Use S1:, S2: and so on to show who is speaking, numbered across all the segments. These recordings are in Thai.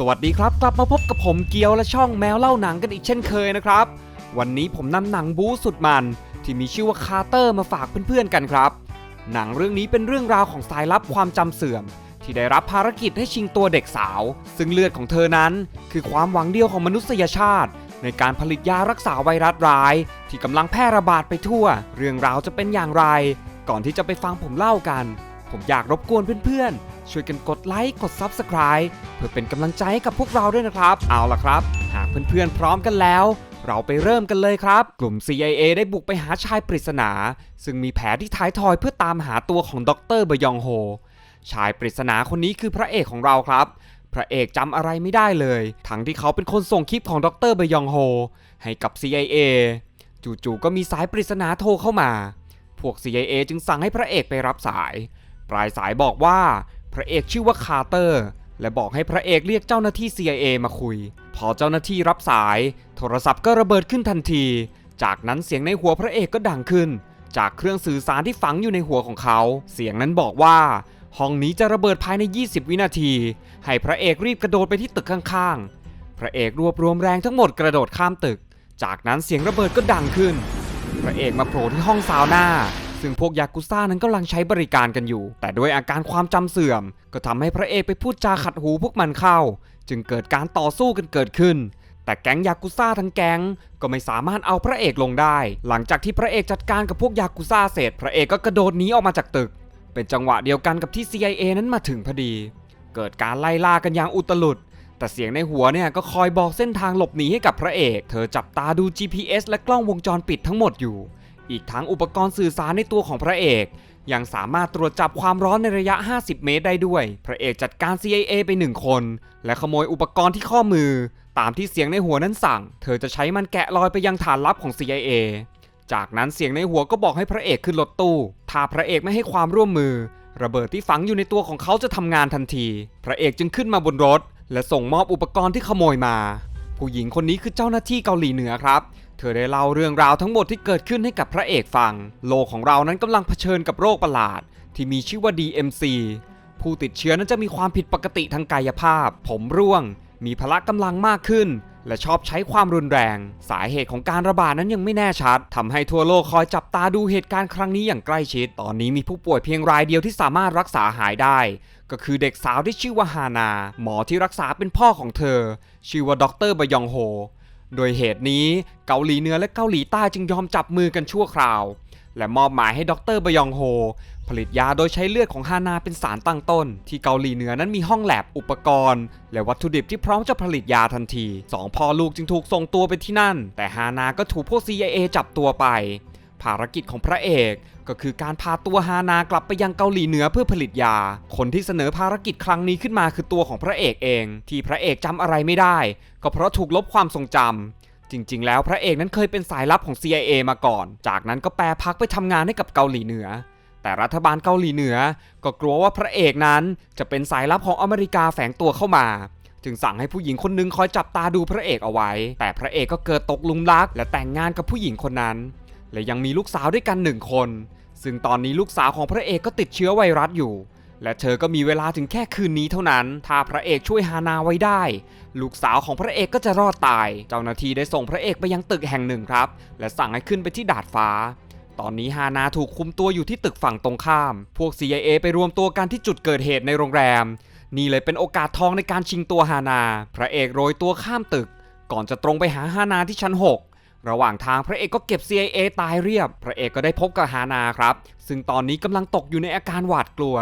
S1: สวัสดีครับ กลับมาพบกับผมเกียวและช่องแมวเล่าหนังกันอีกเช่นเคยนะครับ วันนี้ผมนำหนังบู๊สุดมัน ที่มีชื่อว่าคาร์เตอร์มาฝากเพื่อนๆกันครับ หนังเรื่องนี้เป็นเรื่องราวของสายลับความจำเสื่อม ที่ได้รับภารกิจให้ชิงตัวเด็กสาว ซึ่งเลือดของเธอนั้น คือความหวังเดียวของมนุษยชาติ ในการผลิตยารักษาไวรัสร้าย ที่กำลังแพร่ระบาดไปทั่ว เรื่องราวจะเป็นอย่างไร ก่อนที่จะไปฟังผมเล่ากัน ผมอยากรบกวนเพื่อนๆ ช่วยกันกดไลค์ กด Subscribe เพื่อเป็นกำลังใจให้กับพวกเราด้วยนะครับ เอาล่ะครับ หากเพื่อนๆ พร้อมกันแล้ว เราไปเริ่มกันเลยครับ กลุ่ม CIA ได้บุกไปหาชายปริศนา ซึ่งมีแผลที่ท้ายทอยเพื่อตามหาตัวของดรบยองโฮ ชายปริศนาคนนี้คือพระเอกของเราครับ พระเอกจำอะไรไม่ได้เลย ทั้งที่เขาเป็นคนส่งคลิปของดรบยองโฮให้กับ CIA จู่ๆก็มีสายปริศนาโทรเข้ามา พวก CIA จึงสั่งให้พระเอกไปรับสาย ปลายสายบอกว่าพระเอกชื่อว่าคาร์เตอร์ และบอกให้พระเอกเรียกเจ้าหน้าที่ CIA มาคุย พอเจ้าหน้าที่รับสาย โทรศัพท์ก็ระเบิดขึ้นทันที จากนั้นเสียงในหัวพระเอกก็ดังขึ้น จากเครื่องสื่อสารที่ฝังอยู่ในหัวของเขา เสียงนั้นบอกว่า ห้องนี้จะระเบิดภายใน 20 วินาที ให้พระเอกรีบกระโดดไปที่ตึกข้างๆ พระเอกรวบรวมแรงทั้งหมดกระโดดข้ามตึก จากนั้นเสียงระเบิดก็ดังขึ้น พระเอกมาโผล่ที่ห้องซาวน่า ซึ่งพวกยากุซ่านั้นกำลังใช้บริการกันอยู่ แต่ด้วยอาการความจำเสื่อม ก็ทำให้พระเอกไปพูดจาขัดหูพวกมันเข้า จึงเกิดการต่อสู้กันเกิดขึ้น แต่แก๊งยากุซ่าทั้งแก๊งก็ไม่สามารถเอาพระเอกลงได้ หลังจากที่พระเอกจัดการกับพวกยากุซ่าเสร็จ พระเอกก็กระโดดหนีออกมาจากตึก เป็นจังหวะเดียวกันกับที่ CIA นั้นมาถึงพอดี เกิดการไล่ล่ากันอย่างอุตลุดแต่เสียงในหัวเนี่ยก็คอยบอกเส้นทางหลบหนีให้กับพระเอก เธอจับตาดู GPS และกล้องวงจรปิดทั้งหมดอยู่ อีกทั้งอุปกรณ์สื่อสารในตัวของพระเอก ยังสามารถตรวจจับความร้อนในระยะ 50 เมตรได้ด้วย พระเอกจัดการ CIA ไปหนึ่งคน และขโมยอุปกรณ์ที่ข้อมือ ตามที่เสียงในหัวนั้นสั่ง เธอจะใช้มันแกะรอยไปยังฐานลับของ CIA จากนั้นเสียงในหัวก็บอกให้พระเอกขึ้นรถตู้ ถ้าพระเอกไม่ให้ความร่วมมือ ระเบิดที่ฝังอยู่ในตัวของเขาจะทำงานทันที พระเอกจึงขึ้นมาบนรถ และส่งมอบอุปกรณ์ที่ขโมยมา ผู้หญิงคนนี้คือเจ้าหน้าที่เกาหลีเหนือครับ เธอได้เล่าเรื่องราวทั้งหมดที่เกิดขึ้นให้กับพระเอกฟัง โลกของเรานั้นกำลังเผชิญกับโรคประหลาด ที่มีชื่อว่า DMC ผู้ติดเชื้อนั้นจะมีความผิดปกติทางกายภาพ ผมร่วง มีพละกำลังมากขึ้น และชอบใช้ความรุนแรง สาเหตุของการระบาดนั้นยังไม่แน่ชัดทำให้ทั่วโลกคอยจับตาดูเหตุการณ์ครั้งนี้อย่างใกล้ชิด ตอนนี้มีผู้ป่วยเพียงรายเดียวที่สามารถรักษาหายได้ ก็คือเด็กสาวที่ชื่อว่าฮานา หมอที่รักษาเป็นพ่อของเธอ ชื่อว่าดรบยองโฮ โดยเหตุนี้เกาหลีเหนือและเกาหลีใต้จึงยอมจับมือกันชั่วคราว และมอบหมายให้ดรบยองโฮ ผลิตยาโดยใช้เลือดของฮานาเป็นสารตั้งต้น ที่เกาหลีเหนือนั้นมีห้องแลบอุปกรณ์ และวัตถุดิบที่พร้อมจะผลิตยาทันทีสองพ่อลูกจึงถูกส่งตัวไปที่นั่น แต่ฮานาก็ถูกพวก CIA จับตัวไป ภารกิจของพระเอก ก็คือการพาตัวฮานากลับไปยังเกาหลีเหนือเพื่อผลิตยา คนที่เสนอภารกิจครั้งนี้ขึ้นมาคือตัวของพระเอกเอง ที่พระเอกจำอะไรไม่ได้ ก็เพราะถูกลบความทรงจำจริง ๆ แล้วพระเอกนั้นเคยเป็นสายลับของ CIA มาก่อน จากนั้นก็แปรพักไปทำงานให้กับเกาหลีเหนือ แต่รัฐบาลเกาหลีเหนือ ก็กลัวว่าพระเอกนั้นจะเป็นสายลับของอเมริกาแฝงตัวเข้ามาจึงสั่งให้ผู้หญิงคนหนึงคอยจับตาดูพระเอกเอาไว้ แต่พระเอกก็เกิดตกหลุมรัก และแต่งงานกับผู้หญิงคนนั้น และยังมีลูกสาวด้วยกันหนึ่งคน ซึ่งตอนนี้ลูกสาวของพระเอกก็ติดเชื้อไวรัสอยู่ และเธอก็มีเวลาถึงแค่คืนนี้เท่านั้น ถ้าพระเอกช่วยฮานาไว้ได้ ลูกสาวของพระเอกก็จะรอดตาย เจ้าหน้าที่ได้ส่งพระเอกไปยังตึกแห่งหนึ่งครับ และสั่งให้ขึ้นไปที่ดาดฟ้า ตอนนี้ฮานาถูกคุมตัวอยู่ที่ตึกฝั่งตรงข้าม พวก CIA ไปรวมตัวกันที่จุดเกิดเหตุในโรงแรม นี่เลยเป็นโอกาสทองในการชิงตัวฮานา พระเอกโรยตัวข้ามตึก ก่อนจะตรงไปหาฮานาที่ชั้น 6 ระหว่างทางพระเอกก็เก็บ CIA ตายเรียบ พระเอกก็ได้พบกับฮานาครับ ซึ่งตอนนี้กำลังตกอยู่ในอาการหวาดกลัว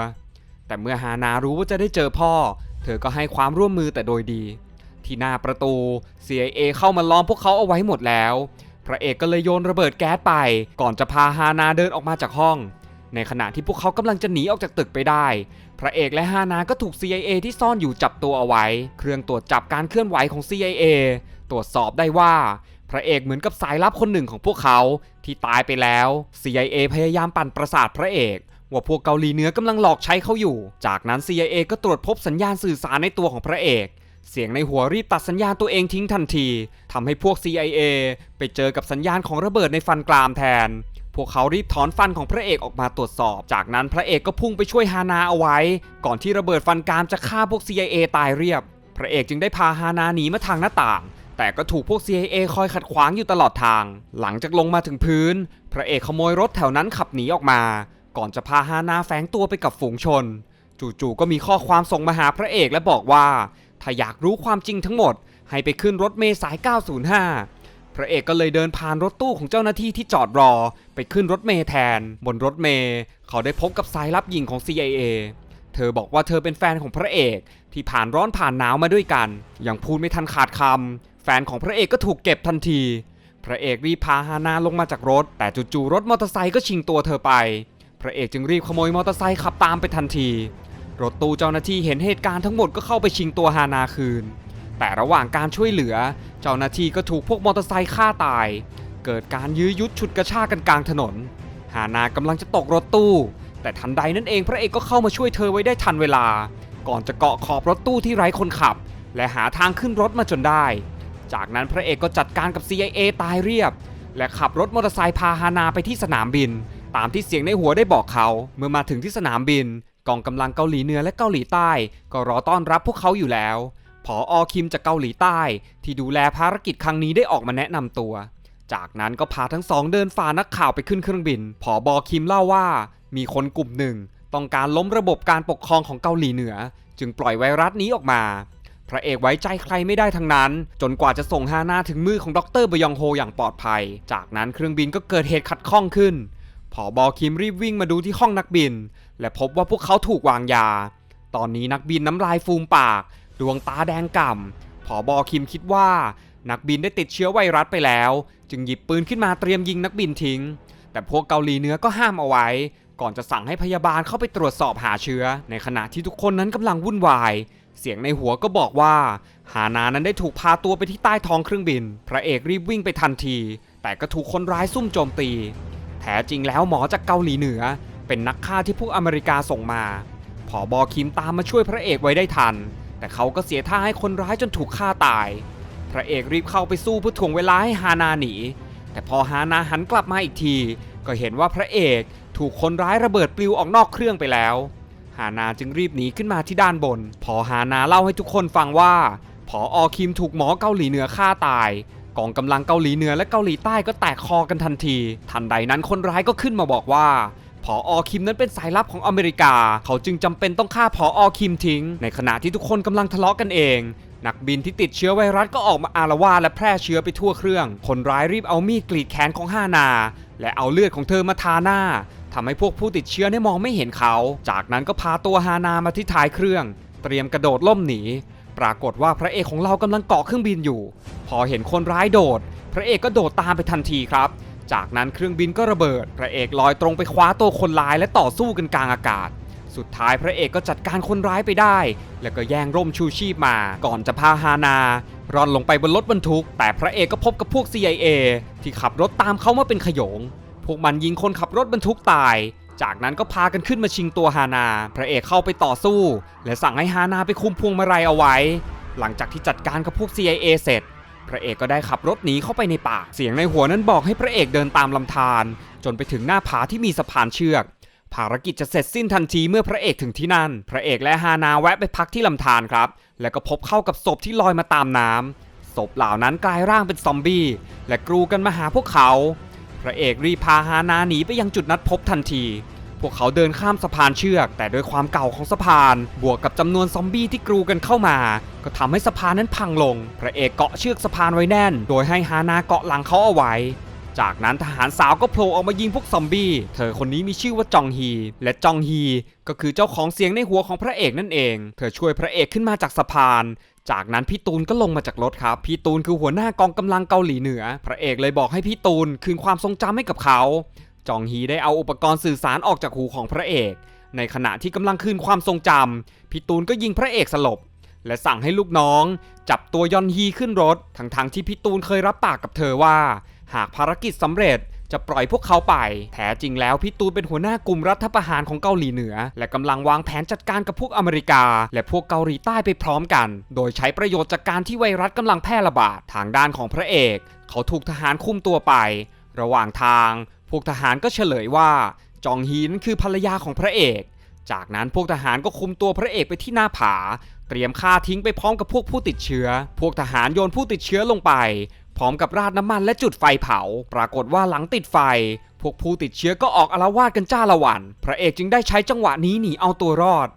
S1: แต่เมื่อฮานารู้ว่าจะได้เจอพ่อ เธอก็ให้ความร่วมมือแต่โดยดี ที่หน้าประตู CIA เข้ามาล้อมพวกเขาเอาไว้หมดแล้ว พระเอกก็เลยโยนระเบิดแก๊สไป ก่อนจะพาฮานาเดินออกมาจากห้อง ในขณะที่พวกเขากำลังจะหนีออกจากตึกไปได้ พระเอกและฮานาก็ถูก CIA ที่ซ่อนอยู่จับตัวเอาไว้ เครื่องตรวจจับการเคลื่อนไหวของ CIA ตรวจสอบได้ว่า ระเอกเหมือนกับสายลับคนหนึ่งของพวกเขาที่ตายไปแล้ว CIA พยายามปั่นประสาทพระเอกว่าพวกเกาหลีเหนือกำลังหลอกใช้เขาอยู่ จากนั้น CIA ก็ตรวจพบสัญญาณสื่อสารในตัวของพระเอก เสียงในหัวรีบตัดสัญญาณตัวเองทิ้งทันทีทำให้พวก CIA ไปเจอกับสัญญาณของระเบิดในฟันกรามแทน พวกเขารีบถอนฟันของพระเอกออกมาตรวจสอบ จากนั้นพระเอกก็พุ่งไปช่วยฮานาเอาไว้ ก่อนที่ระเบิดฟันกรามจะฆ่าพวก CIA ตายเรียบ พระเอกจึงได้พาฮานาหนีมาทางหน้าต่าง แต่ก็ถูกพวก CIA คอยขัดขวางอยู่ตลอดทาง หลังจากลงมาถึงพื้น พระเอกขโมยรถแถวนั้นขับหนีออกมา ก่อนจะพาฮานาแฝงตัวไปกับฝูงชน จู่ๆก็มีข้อความส่งมาหาพระเอกและบอกว่า ถ้าอยากรู้ความจริงทั้งหมด ให้ไปขึ้นรถเมล์สาย 905 พระเอกก็เลยเดินผ่านรถตู้ของเจ้าหน้าที่ที่จอดรอ ไปขึ้นรถเมล์แทน บนรถเมล์เขาได้พบกับสายลับหญิงของ CIA เธอบอกว่าเธอเป็นแฟนของพระเอกที่ผ่านร้อนผ่านหนาวมาด้วยกัน ยังพูดไม่ทันขาดคำ แฟนของพระเอกก็ถูกเก็บทันที พระเอกรีบพาฮานาลงมาจากรถ แต่จู่ๆรถมอเตอร์ไซค์ก็ชิงตัวเธอไป พระเอกจึงรีบขโมยมอเตอร์ไซค์ขับตามไปทันที รถตู้เจ้าหน้าที่เห็นเหตุการณ์ทั้งหมดก็เข้าไปชิงตัวฮานาคืน แต่ระหว่างการช่วยเหลือ เจ้าหน้าที่ก็ถูกพวกมอเตอร์ไซค์ฆ่าตาย เกิดการยื้อยุดฉุดกระชากกันกลางถนน ฮานากำลังจะตกรถตู้ แต่ทันใดนั้นเองพระเอกก็เข้ามาช่วยเธอไว้ได้ทันเวลา ก่อนจะเกาะขอบรถตู้ที่ไร้คนขับ และหาทางขึ้นรถมาจนได้ จากนั้นพระเอกก็จัดการกับ CIA ตายเรียบ และขับรถมอเตอร์ไซค์พาฮานาไปที่สนามบิน ตามที่เสียงในหัวได้บอกเขา เมื่อมาถึงที่สนามบิน กองกำลังเกาหลีเหนือและเกาหลีใต้ ก็รอต้อนรับพวกเขาอยู่แล้วผออคิมจากเกาหลีใต้ ที่ดูแลภารกิจครั้งนี้ได้ออกมาแนะนำตัว จากนั้นก็พาทั้งสองเดินฝ่านักข่าวไปขึ้นเครื่องบินผอบอคิมเล่าว่า มีคนกลุ่มหนึ่ง ต้องการล้มระบบการปกครองของเกาหลีเหนือ จึงปล่อยไวรัสนี้ออกมา พระเอกไว้ใจใครไม่ได้ทั้งนั้น จนกว่าจะส่งฮานาถึงมือของดรบยองโฮอย่างปลอดภัย จากนั้นเครื่องบินก็เกิดเหตุขัดข้องขึ้นผอบอคิมรีบวิ่งมาดูที่ห้องนักบิน และพบว่าพวกเขาถูกวางยา ตอนนี้นักบินน้ำลายฟูมปาก ดวงตาแดงก่ำผอบอคิมคิดว่า นักบินได้ติดเชื้อไวรัสไปแล้ว จึงหยิบปืนขึ้นมาเตรียมยิงนักบินทิ้ง แต่พวกเกาหลีเหนือก็ห้ามเอาไว้ ก่อนจะสั่งให้พยาบาลเข้าไปตรวจสอบหาเชื้อ ในขณะที่ทุกคนนั้นกำลังวุ่นวาย เสียงในหัวก็บอกว่า ฮานานั้นได้ถูกพาตัวไปที่ใต้ท้องเครื่องบิน พระเอกรีบวิ่งไปทันที แต่ก็ถูกคนร้ายซุ่มโจมตี แท้จริงแล้วหมอจากเกาหลีเหนือ เป็นนักฆ่าที่พวกอเมริกาส่งมาผอบอคิมตามมาช่วยพระเอกไว้ได้ทัน แต่เขาก็เสียท่าให้คนร้ายจนถูกฆ่าตาย พระเอกรีบเข้าไปสู้เพื่อถ่วงเวลาให้ฮานาหนี แต่พอฮานาหันกลับมาอีกที ก็เห็นว่าพระเอกถูกคนร้ายระเบิดปลิวออกนอกเครื่องไปแล้ว ฮานาจึงรีบหนีขึ้นมาที่ด้านบน พอฮานาเล่าให้ทุกคนฟังว่าผออคิมถูกหมอเกาหลีเหนือฆ่าตายกองกำลังเกาหลีเหนือและเกาหลีใต้ก็แตกคอกันทันที ทันใดนั้นคนร้ายก็ขึ้นมาบอกว่าผออคิมนั้นเป็นสายลับของอเมริกา เขาจึงจำเป็นต้องฆ่าผออคิมทิ้ง ในขณะที่ทุกคนกำลังทะเลาะกันเอง นักบินที่ติดเชื้อไวรัสก็ออกมาอารวาและแพร่เชื้อไปทั่วเครื่อง คนร้ายรีบเอามีดกรีดแขนของฮานา และเอาเลือดของเธอมาทาหน้า ทำให้พวกผู้ติดเชื้อได้มองไม่เห็นเขา จากนั้นก็พาตัวฮานามาที่ท้ายเครื่อง เตรียมกระโดดล่มหนี ปรากฏว่าพระเอกของเรากำลังเกาะเครื่องบินอยู่ พอเห็นคนร้ายโดด พระเอกก็โดดตามไปทันทีครับจากนั้นเครื่องบินก็ระเบิด พระเอกลอยตรงไปคว้าตัวคนร้ายและต่อสู้กันกลางอากาศ สุดท้ายพระเอกก็จัดการคนร้ายไปได้ แล้วก็แย่งร่มชูชีพมา ก่อนจะพาฮานาร่อนลงไปบนรถบรรทุก แต่พระเอกก็พบกับพวก CIA ที่ขับรถตามเขามาเป็นขโยง พวกมันยิงคนขับรถบรรทุกตาย จากนั้นก็พากันขึ้นมาชิงตัวฮานา พระเอกเข้าไปต่อสู้ และสั่งให้ฮานาไปคุมพวงมาลัยเอาไว้ หลังจากที่จัดการกับพวก CIA เสร็จ พระเอกก็ได้ขับรถหนีเข้าไปในป่า เสียงในหัวนั้นบอกให้พระเอกเดินตามลำธารจนไปถึงหน้าผาที่มีสะพานเชือก ภารกิจจะเสร็จสิ้นทันทีเมื่อพระเอกถึงที่นั่น พระเอกและฮานาแวะไปพักที่ลำธารครับ แล้วก็พบเข้ากับศพที่ลอยมาตามน้ำศพเหล่านั้นกลายร่างเป็นซอมบี้ และกรูกันมาหาพวกเขา ระเอกรีบพาฮานาหนีไปยังจุดนัดพบทันที พวกเขาเดินข้ามสะพานเชือก แต่ด้วยความเก่าของสะพาน บวกกับจำนวนซอมบี้ที่กรูกันเข้ามา ก็ทำให้สะพานนั้นพังลง พระเอกเกาะเชือกสะพานไว้แน่น โดยให้ฮานาเกาะหลังเขาเอาไว้จากนั้นทหารสาวก็โผล่ออกมายิงพวกซอมบี้ เธอคนนี้มีชื่อว่าจองฮี และจองฮีก็คือเจ้าของเสียงในหัวของพระเอกนั่นเอง เธอช่วยพระเอกขึ้นมาจากสะพาน จากนั้นพี่ตูนก็ลงมาจากรถครับ พี่ตูนคือหัวหน้ากองกำลังเกาหลีเหนือ พระเอกเลยบอกให้พี่ตูนคืนความทรงจำให้กับเขา จองฮีได้เอาอุปกรณ์สื่อสารออกจากหูของพระเอก ในขณะที่กำลังคืนความทรงจำพี่ตูนก็ยิงพระเอกสลบ และสั่งให้ลูกน้อง จับตัวยอนฮีขึ้นรถ ทั้งๆที่พี่ตูนเคยรับปากกับเธอว่า หากภารกิจสำเร็จ จะปล่อยพวกเขาไป แท้จริงแล้วพี่ตูนเป็นหัวหน้ากลุ่มรัฐประหารของเกาหลีเหนือ และกำลังวางแผนจัดการกับพวกอเมริกา และพวกเกาหลีใต้ไปพร้อมกัน โดยใช้ประโยชน์จากการที่ไวรัสกำลังแพร่ระบาดทางด้านของพระเอก เขาถูกทหารคุมตัวไป ระหว่างทาง พวกทหารก็เฉลยว่า จองฮีนนคือภรรยาของพระเอก จากนั้นพวกทหารก็คุมตัวพระเอกไปที่หน้าผา เตรียมฆ่าทิ้งไปพร้อมกับพวกผู้ติดเชื้อ พวกทหารโยนผู้ติดเชื้อลงไป พร้อมกับราดน้ำมันและจุดไฟเผา ปรากฏว่าหลังติดไฟ พวกผู้ติดเชื้อก็ออกอาละวาดกันจ้าละวัน พระเอกจึงได้ใช้จังหวะนี้หนีเอาตัวรอด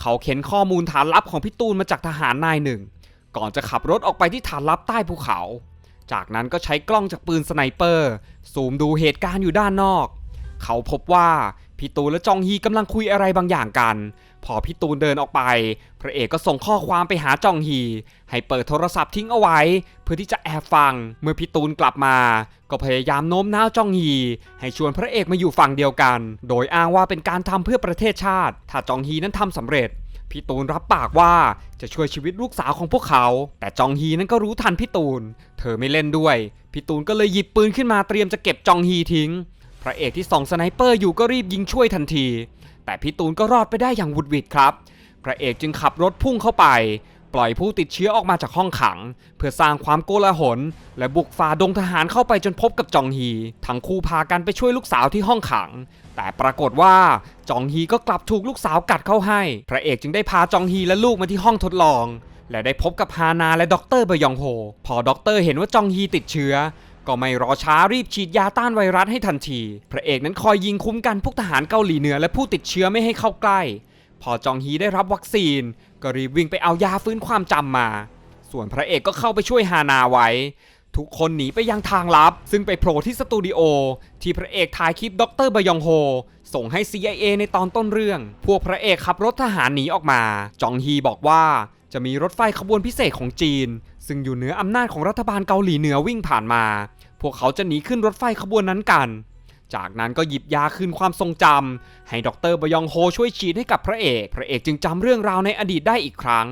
S1: เขาเข็นข้อมูลฐานลับของพี่ตูนมาจากทหารนายหนึ่ง ก่อนจะขับรถออกไปที่ฐานลับใต้ภูเขา จากนั้นก็ใช้กล้องจากปืนสไนเปอร์ซูมดูเหตุการณ์อยู่ด้านนอก เขาพบว่าพี่ตูนและจองฮีกำลังคุยอะไรบางอย่างกัน พอพี่ตูนเดินออกไป พระเอกก็ส่งข้อความไปหาจองฮี ให้เปิดโทรศัพท์ทิ้งเอาไว้ เพื่อที่จะแอบฟัง เมื่อพี่ตูนกลับมา ก็พยายามโน้มน้าวจองฮี ให้ชวนพระเอกมาอยู่ฝั่งเดียวกัน โดยอ้างว่าเป็นการทำเพื่อประเทศชาติ ถ้าจองฮีนั้นทำสำเร็จพี่ตูนรับปากว่าจะช่วยชีวิตลูกสาวของพวกเขา แต่จองฮีนั้นก็รู้ทันพี่ตูน เธอไม่เล่นด้วย พี่ตูนก็เลยหยิบปืนขึ้นมาเตรียมจะเก็บจองฮีทิ้ง พระเอกที่ส่องสไนเปอร์อยู่ก็รีบยิงช่วยทันที แต่พี่ตูนก็รอดไปได้อย่างวุดวิดครับ พระเอกจึงขับรถพุ่งเข้าไป ปล่อยผู้ติดเชื้อออกมาจากห้องขัง เพื่อสร้างความโกลาหล และบุกฝ่าดงทหารเข้าไปจนพบกับจองฮี ทั้งคู่พากันไปช่วยลูกสาวที่ห้องขัง แต่ปรากฏว่าจองฮีก็กลับถูกลูกสาวกัดเข้าให้ พระเอกจึงได้พาจองฮีและลูกมาที่ห้องทดลองและได้พบกับฮานาและด็อกเตอร์เบยองโฮ พอด็อกเตอร์เห็นว่าจองฮีติดเชื้อ ก็ไม่รอช้ารีบฉีดยาต้านไวรัสให้ทันที พระเอกนั้นคอยยิงคุ้มกันพวกทหารเกาหลีเหนือและผู้ติดเชื้อไม่ให้เข้าใกล้ พอจองฮีได้รับวัคซีน ก็รีบวิ่งไปเอายาฟื้นความจำมา ส่วนพระเอกก็เข้าไปช่วยฮานาไว้ ทุกคนหนีไปยังทางลับ ซึ่งไปโผล่ที่สตูดิโอที่พระเอกถ่ายคลิปด็อกเตอร์บยองโฮส่งให้ CIA ในตอนต้นเรื่อง พวกพระเอกขับรถทหารหนีออกมา จองฮีบอกว่าจะมีรถไฟขบวนพิเศษของจีน ซึ่งอยู่เหนืออำนาจของรัฐบาลเกาหลีเหนือวิ่งผ่านมา พวกเขาจะหนีขึ้นรถไฟขบวนนั้นกัน จากนั้นก็หยิบยาคืนความทรงจำให้ดรบยองโฮช่วยฉีดให้กับพระเอก พระเอกจึงจำเรื่องราวในอดีตได้อีกครั้ง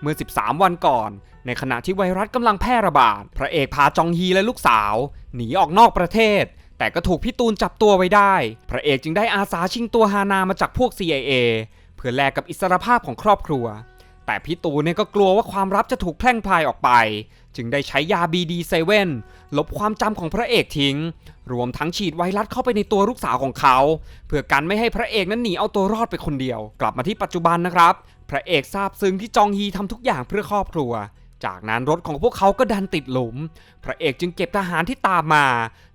S1: เมื่อ 13 วันก่อน ในขณะที่ไวรัสกำลังแพร่ระบาด พระเอกพาจองฮีและลูกสาว หนีออกนอกประเทศ แต่ก็ถูกพี่ตูนจับตัวไว้ได้ พระเอกจึงได้อาสาชิงตัวฮานามาจากพวก CIA เพื่อแลกกับอิสรภาพของครอบครัว แต่พี่ตูนเนี่ยก็กลัวว่าความลับจะถูกแพร่งพลายออกไป จึงได้ใช้ยา BD7 ลบความจำของพระเอกทิ้ง รวมทั้งฉีดไวรัสเข้าไปในตัวลูกสาวของเขา เพื่อกันไม่ให้พระเอกนั้นหนีเอาตัวรอดไปคนเดียว กลับมาที่ปัจจุบันนะครับ พระเอกทราบซึ้งที่จองฮีทำทุกอย่างเพื่อครอบครัว จากนั้นรถของพวกเขาก็ดันติดหลุม พระเอกจึงเก็บทหารที่ตามมา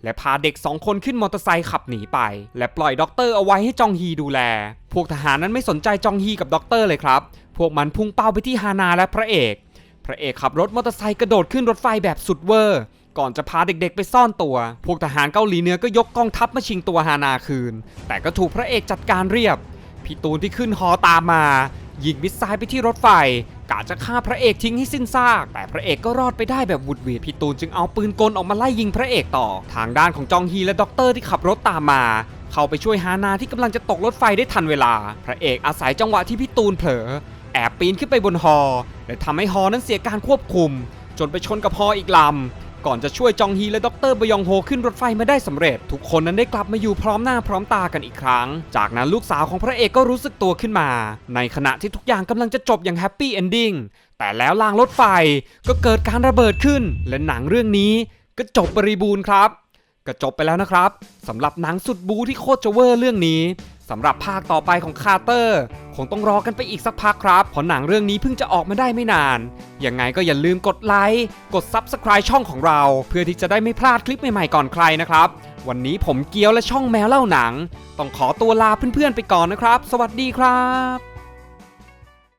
S1: และพาเด็กสองคนขึ้นมอเตอร์ไซค์ขับหนีไป และปล่อยด็อกเตอร์เอาไว้ให้จองฮีดูแล พวกทหารนั้นไม่สนใจจองฮีกับด็อกเตอร์เลยครับ พวกมันพุ่งเป้าไปที่ฮานาและพระเอก พระเอกขับรถมอเตอร์ไซค์กระโดดขึ้นรถไฟแบบสุดเวอร์ ก่อนจะพาเด็กๆ ไปซ่อนตัว พวกทหารเกาหลีเหนือก็ยกกองทัพมาชิงตัวฮานาคืน แต่ก็ถูกพระเอกจัดการเรียบ พี่ตูนที่ขึ้นฮอตามมายิงมิสไซล์ไปที่รถไฟ กะจะฆ่าพระเอกทิ้งให้สิ้นซาก แต่พระเอกก็รอดไปได้แบบหวุดหวิดพี่ตูนจึงเอาปืนกลออกมาไล่ยิงพระเอกต่อ ทางด้านของจองฮีและด็อกเตอร์ที่ขับรถตามมาเข้าไปช่วยฮานาที่กำลังจะตกรถไฟได้ทันเวลา พระเอกอาศัยจังหวะที่พี่ตูนเผลอ แอบปีนขึ้นไปบนฮอ และทำให้ฮอนั้นเสียการควบคุม จนไปชนกับฮออีกลำ ก่อนจะช่วยจองฮีและด็อกเตอร์บยองโฮขึ้นรถไฟมาได้สำเร็จ ทุกคนนั้นได้กลับมาอยู่พร้อมหน้าพร้อมตากันอีกครั้ง จากนั้นลูกสาวของพระเอกก็รู้สึกตัวขึ้นมา ในขณะที่ทุกอย่างกำลังจะจบอย่างแฮปปี้เอนดิ้งแต่แล้วรางรถไฟก็เกิดการระเบิดขึ้น และหนังเรื่องนี้ก็จบบริบูรณ์ครับก็จบไปแล้วนะครับสำหรับหนังสุดบูที่โคตรจะเวอร์เรื่องนี้ สำหรับภาคต่อไปของคาร์เตอร์ คงต้องรอกันไปอีกสักพักครับเพราะหนังเรื่องนี้เพิ่งจะออกมาได้ไม่นาน ยังไงก็อย่าลืมกดไลค์กด Subscribe ช่องของเรา เพื่อที่จะได้ไม่พลาดคลิปใหม่ๆก่อนใครนะครับ วันนี้ผมเกียวและช่องแมวเล่าหนัง ต้องขอตัวลาเพื่อนๆไปก่อนนะครับ สวัสดีครับ